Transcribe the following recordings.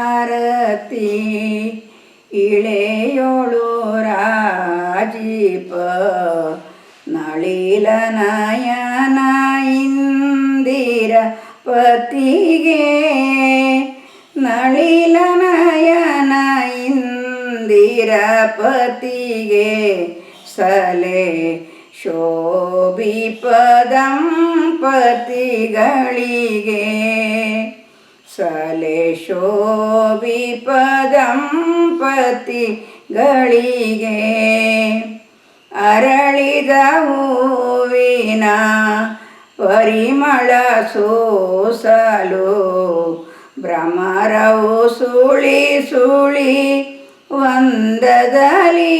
ಬೆಳಗಿದರಾರತಿ ಇಳೆಯೋಳು ರಾಜೀಪ ನಳಿಲ ನಯನ ಇಂದಿರ ಪತಿಗೆ ನಳಿಲ ನಯನ ಇಂದಿರ ಪತಿಗೆ ಸಲೆ ಶೋಭಿಪದಂಪತಿಗಳಿಗೆ ಸಲೆ ಶೋಭಿಪದಂಪತಿಗಳಿಗೆ ಅರಳಿದ ಹೂವಿನ ಪರಿಮಳ ಸೋಸಲು ಭ್ರಮರವು ಸುಳಿ ಸುಳಿ ಒಂದದಲ್ಲಿ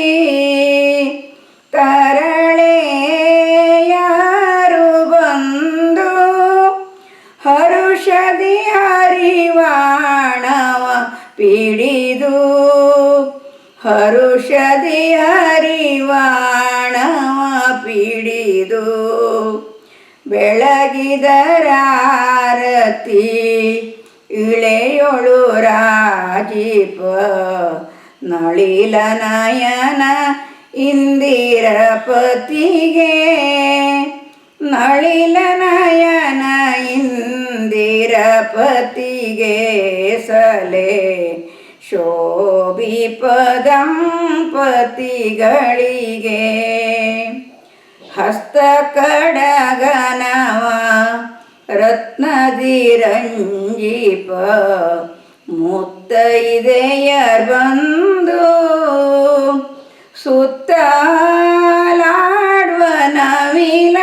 ಹರುಷದಿ ಹರಿವಾಣವ ಪಿಡಿದು. ಹರುಷದಿ ಹರಿವಾಣವ ಪಿಡಿದು. ಬೆಳಗಿದರಾರತಿ ಇಳೆಯೊಳು ರಾಜೀಪ ನಳಿಲ ನಯನ ಇಂದಿರ ಪತಿಗೆ ನಳಿಲ ಪತಿಗೆ ಸಲೆ ಪತಿಗಳಿಗೆ. ಹಸ್ತ ಕಡಗನವ ರತ್ನದಿರಂಜೀಪ ಮುತ್ತೈದೆಯರ್ ಬಂದು ಸುತ್ತಲಾಡುವ ನವಿಲ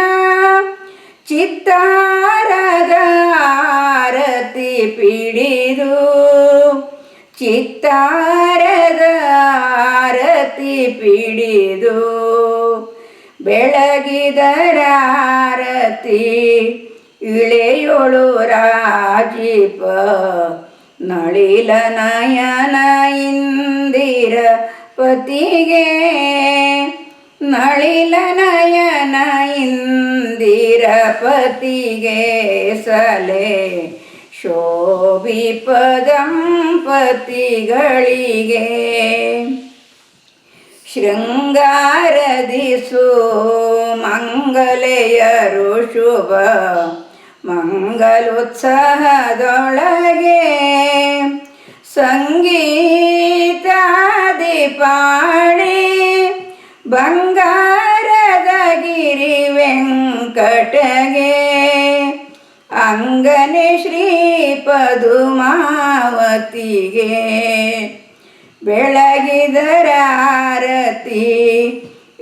ಆರತಿ ಪಿಡಿದು ಚಿತ್ತಾರದ ಆರತಿ ಪಿಡಿದು ಬೆಳಗಿದರಾರತಿ ಇಳೆಯೊಳು ರಾಜೀಪ ನಳಿಲ ನಯನ ಇಂದಿರ ಪತಿಗೆ ನಳಿಲ ನಯನ ಇಂದಿರ ಪತಿಗೆ ಸಲೆ ಶೋಭಿಪದಂಪತಿಗಳಿಗೆ ಶೃಂಗಾರದಿಸು ಮಂಗಲೆಯರು ಶುಭ ಮಂಗಲೋತ್ಸಾಹದೊಳಗೆ ಸಂಗೀತಾದಿ ಪಾಡಿ ಬಂಗಾರದ ಗಿರಿ ವೆಂಕಟಗೆ ಅಂಗನೆ ಶ್ರೀ ಪದುಮಾವತಿಗೆ ಬೆಳಗಿದರಾರತಿ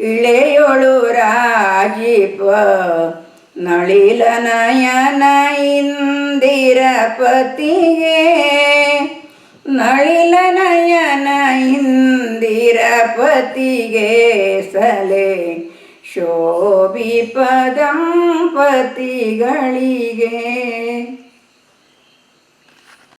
ಇಳೆಯೊಳು ರಾಜೀಪ ನಳಿಲ ನಯನ ಇಂದಿರ ಪತಿಗೆ ನಳಿಲ ನಯನ ಇಂದಿರ ಪತಿಗೆ ಸಲೆ ಶೋಭಿಪದಂಪತಿಗಳಿಗೆ